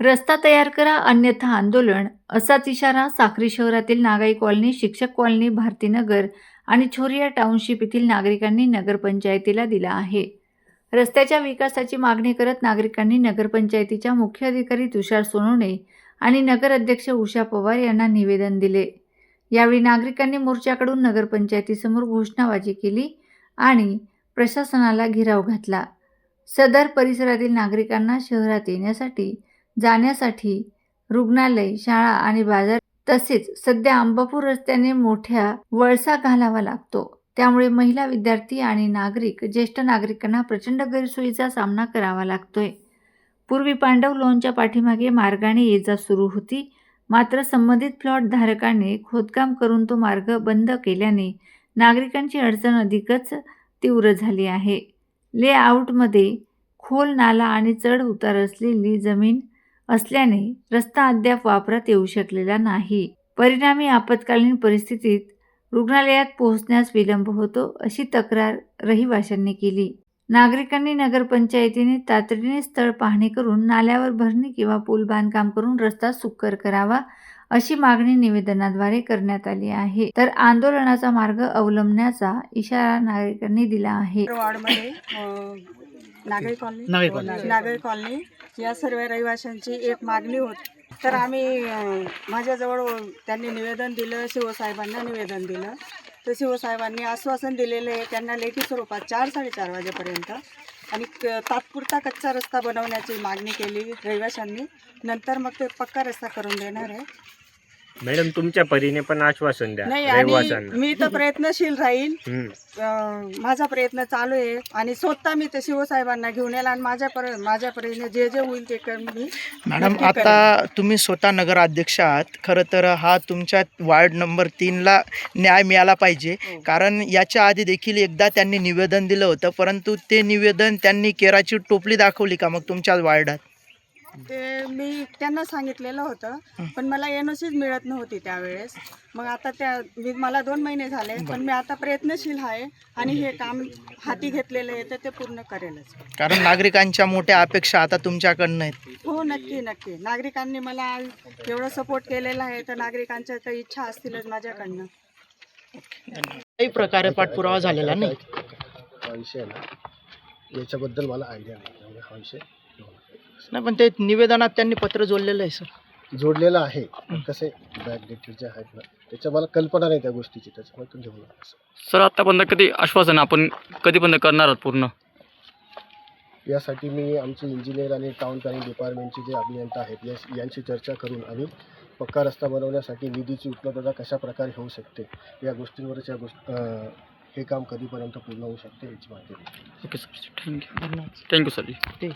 रस्ता तयार करा अन्यथा आंदोलन असाच इशारा साक्री शहरातील नागाई कॉलनी शिक्षक कॉलनी भारतीनगर आणि छोरिया टाउनशिप येथील नागरिकांनी नगरपंचायतीला दिला आहे. रस्त्याच्या विकासाची मागणी करत नागरिकांनी नगरपंचायतीच्या मुख्य अधिकारी तुषार सोनवणे आणि नगर अध्यक्ष उषा पवार यांना निवेदन दिले. यावेळी नागरिकांनी मोर्चाकडून नगरपंचायतीसमोर घोषणाबाजी केली आणि प्रशासनाला घेराव घातला. सदर परिसरातील नागरिकांना शहरात येण्यासाठी जाण्यासाठी रुग्णालय शाळा आणि बाजार तसेच सध्या अंबापूर रस्त्याने मोठ्या वळसा घालावा लागतो. त्यामुळे महिला विद्यार्थी आणि नागरिक ज्येष्ठ नागरिकांना प्रचंड गैरसोयीचा सामना करावा लागतोय. पूर्वी पांडव लोनच्या पाठीमागे मार्गाने ये जा सुरू होती. मात्र संबंधित प्लॉट धारकाने खोदकाम करून तो मार्ग बंद केल्याने नागरिकांची अडचण अधिकच तीव्र झाली आहे. लेआउटमध्ये खोल नाला आणि चढ उतार असलेली जमीन असल्याने रस्ता अद्याप वापरात येऊ शकलेला नाही. परिणामी आपत्कालीन परिस्थितीत रुग्णालयात पोहोचण्यास विलंब होतो अशी तक्रार रहिवाशांनी केली. नागरिकांनी नगरपंचायतीने तातडीने स्थळ पाहणी करून नाल्यावर भरणी किंवा पूल बांधकाम करून रस्ता सुकर करावा अशी मागणी निवेदनाद्वारे करण्यात आली आहे. तर आंदोलनाचा मार्ग अवलंबण्याचा इशारा नागरिकांनी दिला आहे. नागरी कॉलनी. नागरी कॉलनी. या सर्व रहिवाशांची एक मागणी होती. तर आम्ही माझ्याजवळ त्यांनी निवेदन दिलं शिवसाहेबांना निवेदन दिलं. तर शिवसाहेबांनी आश्वासन दिलेलं आहे त्यांना लेखी स्वरूपात चार साडेचार वाजेपर्यंत आणि क- तात्पुरता कच्चा रस्ता बनवण्याची मागणी केली रहिवाशांनी. नंतर मग ते पक्का रस्ता करून देणार आहे. मॅडम तुमच्या परीने पण आश्वासन द्या नाही आणि रहिवाशांना. मी तर प्रयत्नशील राहील. हम्म. अं, माझा प्रयत्न चालू आहे आणि स्वतः मी ते शिवसाहेबांना घेऊन येईल आणि माझ्या पर माझ्या परीने जे जे होईल ते कर मी मॅडम नक्की आता तुम्ही स्वतः नगराध्यक्ष आहात. खरं तर हा तुमच्या वार्ड नंबर तीनला न्याय मिळाला पाहिजे. हो. कारण याच्या आधी देखील एकदा त्यांनी निवेदन दिलं होतं परंतु ते निवेदन त्यांनी केराची टोपली दाखवली का मग तुमच्या वार्डात? ते मी त्यांना सांगितलेलं होतं पण मला एनओसीच मिळत नव्हती त्यावेळेस. मग आता त्या मी मला दोन महिने झाले पण मी आता प्रयत्नशील आहे आणि हे काम हाती घेतलेलं आहे तर ते पूर्ण करेलच. कारण नागरिकांच्या मोठ्या अपेक्षा आता तुमच्याकडनं आहेत. हो नक्की नक्की. नागरिकांनी मला एवढं सपोर्ट केलेला आहे तर नागरिकांच्या तर इच्छा असतीलच माझ्याकडनं. काही प्रकारे पाठपुरावा झालेला नाही. याच्याबद्दल मला आयडिया नाही. हा विषय. नाही पण ते निवेदनात त्यांनी पत्र जोडलेलं आहे सर. जोडलेला आहे. पण कसे बॅक डेटेड जे आहेत ना त्याच्या मला कल्पना नाही त्या गोष्टीची. त्याच्यामुळे तू घेऊ नका सर. आतापर्यंत कधी आश्वासन आपण कधीपर्यंत करणार आहोत पूर्ण? यासाठी मी आमचे इंजिनियर आणि टाउन प्लॅनिंग डिपार्टमेंटचे जे अभियंता आहेत या यांची चर्चा करून आम्ही पक्का रस्ता बनवण्यासाठी निधीची उपलब्धता कशा प्रकारे होऊ शकते या गोष्टींवरच या गोष्ट अं, हे काम कधीपर्यंत पूर्ण होऊ शकते याची माहिती. Okay sir. Thank you thank you sir.